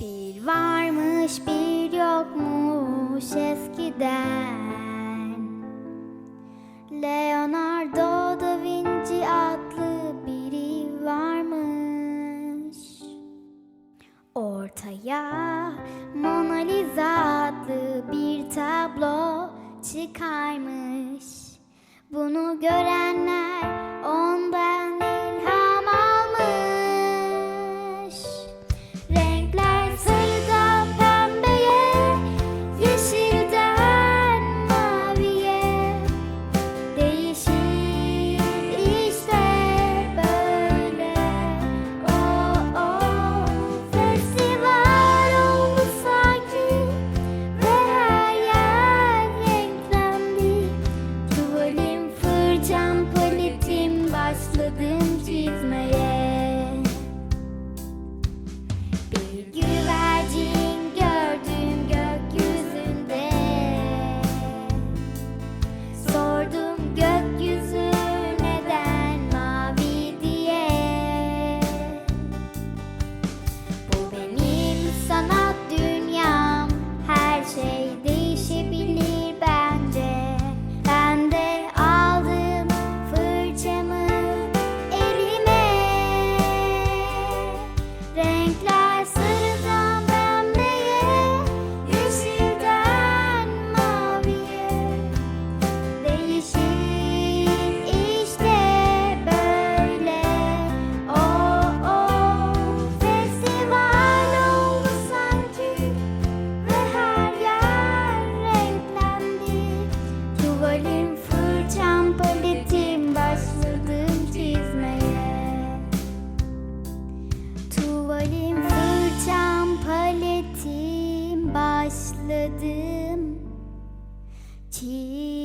Bir varmış bir yokmuş eskiden. Leonardo da Vinci adlı biri varmış. Ortaya Mona Lisa adlı bir tablo çıkarmış. Bunu görenler ondan ettim başladım. Çiğ